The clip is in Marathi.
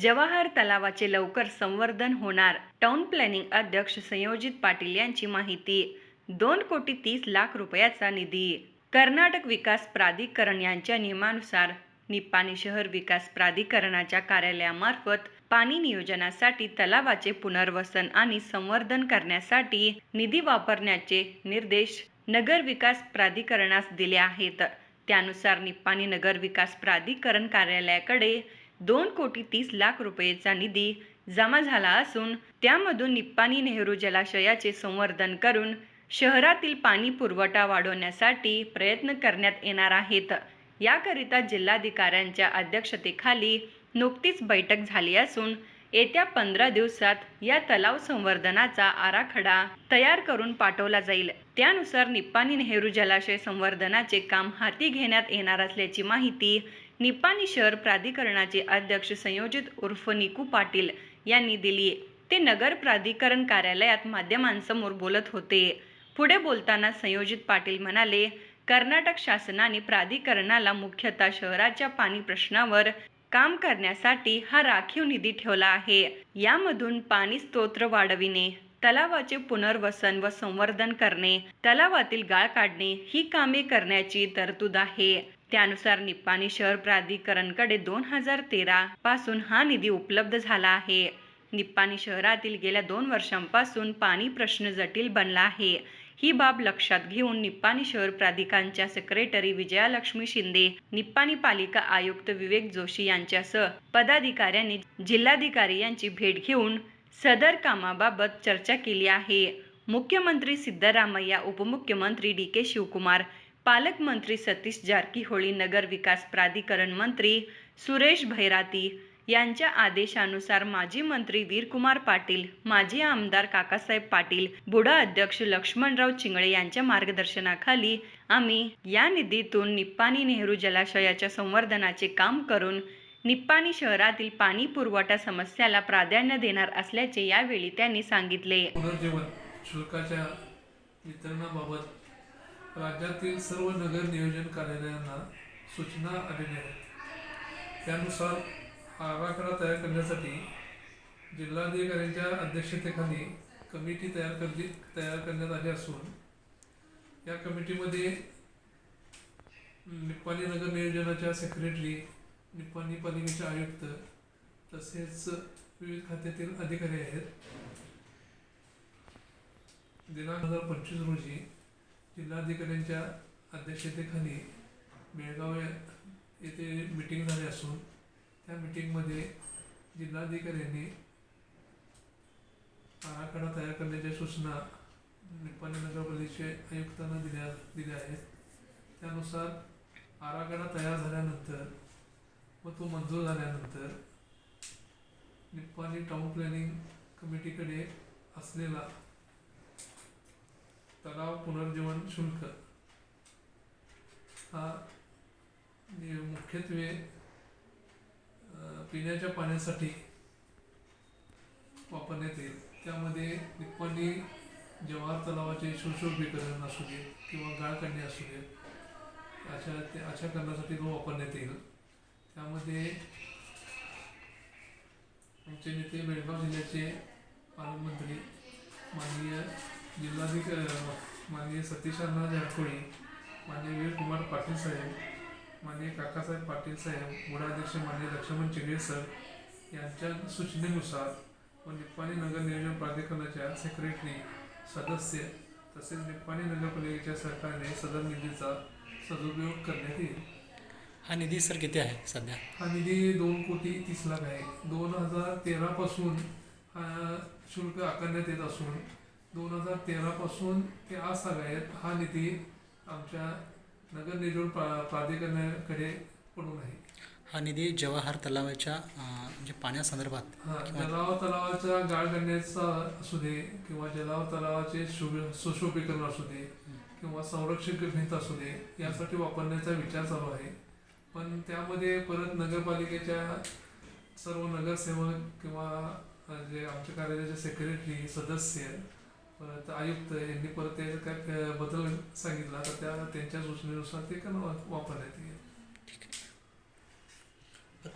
जवाहर तलावाचे लवकर संवर्धन होणार टाउन प्लॅनिंग अध्यक्ष संयोजित पाटील यांची माहिती. दोन कोटी तीस लाख रुपयाचा निधी. कर्नाटक विकास प्राधिकरण यांच्या नियमानुसार निप्पाणी शहर विकास प्राधिकरणाच्या कार्यालयामार्फत पाणी नियोजनासाठी तलावाचे पुनर्वसन आणि संवर्धन करण्यासाठी निधी वापरण्याचे निर्देश नगर विकास प्राधिकरणास दिले आहेत. त्यानुसार निप्पाणी नगर विकास प्राधिकरण कार्यालयाकडे दोन कोटी तीस लाख रुपयेचा निधी जमा झाला असून त्यामधून निप्पाणी नेहरू जलाशयाचे संवर्धन करून शहरातील पाणी पुरवठा वाढवण्यासाठी प्रयत्न करण्यात येणार आहेत. याकरिता जिल्हाधिकाऱ्यांच्या अध्यक्षतेखाली नुकतीच बैठक झाली असून येत्या पंधरा दिवसात या तलाव संवर्धनाचा आराखडा तयार करून पाठवला जाईल. त्यानुसार निप्पाणी नेहरू जलाशय संवर्धनाचे काम हाती घेण्यात येणार असल्याची माहिती निपाणी शहर प्राधिकरणाचे अध्यक्ष संयोजित उर्फ निकू पाटील यांनी दिली. ते नगर प्राधिकरण कार्यालयात माध्यमांसमोर बोलत होते. पुढे बोलताना संयोजित पाटील म्हणाले कर्नाटक शासनाने प्राधिकरणाला मुख्यतः शहराच्या पाणी प्रश्नावर काम करण्यासाठी हा राखीव निधी ठेवला आहे. यामधून पाणी स्तोत्र वाढविणे. तलावाचे पुनर्वसन व संवर्धन करणे तलावातील गाळ काढणे ही कामे करण्याची तरतूद आहे. त्यानुसार निप्पाणी शहर प्राधिकरणकडे दोन हजार तेरा पासून हा निधी उपलब्ध झाला आहे. निप्पाणी शहरातील गेल्या दोन वर्षांपासून पाणी प्रश्न जटिल बनला आहे. ही बाब लक्षात घेऊन निप्पाणी शहर प्राधिकांच्या सेक्रेटरी विजयालक्ष्मी शिंदे निप्पाणी पालिका आयुक्त विवेक जोशी यांच्यासह पदाधिकाऱ्यांनी जिल्हाधिकारी यांची भेट घेऊन सदर कामाबाबत चर्चा केली आहे. मुख्यमंत्री सिद्धरामय्या उपमुख्यमंत्री डी के शिवकुमार पालकमंत्री सतीश जारकीहोळी नगर विकास प्राधिकरण मंत्री सुरेश भैराती यांच्या आदेशानुसार माजी मंत्री वीरकुमार पाटील माजी आमदार काकासाहेब पाटील बुडा अध्यक्ष लक्ष्मणराव चिंगळे यांच्या मार्गदर्शनाखाली आम्ही या निधीतून निप्पाणी नेहरू जलाशयाच्या संवर्धनाचे काम करून निप्पाणी शहरातील पाणी पुरवठा समस्याला प्राधान्य देणार असल्याचे यावेळी त्यांनी सांगितले. पुनर्जीवन शुल्काच्या वितरणाबाबत राज्यातील सर्व नगर नियोजन कार्यालयांना सूचना आलेल्या आहेत. त्यानुसार आराखडा तयार करण्यासाठी जिल्हाधिकाऱ्यांच्या अध्यक्षतेखाली कमिटी तयार करली तयार करण्यात आली असून या कमिटीमध्ये निप्पाणी नगर नियोजनाच्या सेक्रेटरी निप्पाणी पालिकेचे आयुक्त तसेच विविध खात्यातील अधिकारी आहेत. दिनांक दोन हजार पंचवीस रोजी जिल्हाधिकाऱ्यांच्या अध्यक्षतेखाली बेळगाव येथे मिटिंग झाली असून त्या मिटिंगमध्ये जिल्हाधिकाऱ्यांनी आराखडा तयार करण्याच्या सूचना निप्पाणी नगरपालिकेचे आयुक्तांना दिल्या दिल्या आहेत. त्यानुसार आराखडा तयार झाल्यानंतर व तो मंजूर झाल्यानंतर निप्पाणी टाउन प्लॅनिंग कमिटीकडे असलेला तलाव पुनर्जीवन शुल्क हा मुख्यत्वे पिण्याच्या पाण्यासाठी वापरण्यात येईल. त्यामध्ये निप्पाणी जवाहर तलावाचे सुशोभीकरण असू दे किंवा गाळ काढणे असू दे अशा ते अशा करण्यासाठी तो वापरण्यात येईल. त्यामध्ये आमचे नेते बेळगाव जिल्ह्याचे पालकमंत्री माननीय जिल्हाधिकारी माननीय सतीश अण्णा जारकोळी माननीय वीरकुमार पाटील साहेब माननीय काकासाहेब पाटील साहेब बुडाध्यक्ष माननीय लक्ष्मण चिगळे सर यांच्या सूचनेनुसार व निप्पाणी नगर नियोजन प्राधिकरणाच्या सेक्रेटरी सदस्य तसेच निप्पाणी नगरपालिकेच्या सरकारने सदर निधीचा सदुपयोग करण्यात येईल. हा निधी सर किती आहे सध्या? हा निधी दोन कोटी तीस लाख आहे. दोन हजार तेरापासून हा शुल्क आकारण्यात येत असून दोन हजार तेरापासून ते आज सगळ्यात हा निधी आमच्या नगर नियोजन प्रा प्राधिकरणाकडे पडून आहे. हा निधी जवाहर तलावाच्या अं, म्हणजे पाण्यासंदर्भात हा जलाव तलावाचा गाळ करण्याचा असू दे किंवा जलाव तलावाचे शुभ सुशोभीकरण असू दे किंवा संरक्षक भिंत असू दे यासाठी वापरण्याचा विचार चालू आहे. पण त्यामध्ये परत नगरपालिकेच्या सर्व नगरसेवक किंवा जे आमच्या कार्यालयाचे सेक्रेटरी सदस्य परत आयुक्त यांनी परत त्याचा काय बदल सांगितला तर त्या त्यांच्या सूचनेनुसार ते वापरण्यात येईल.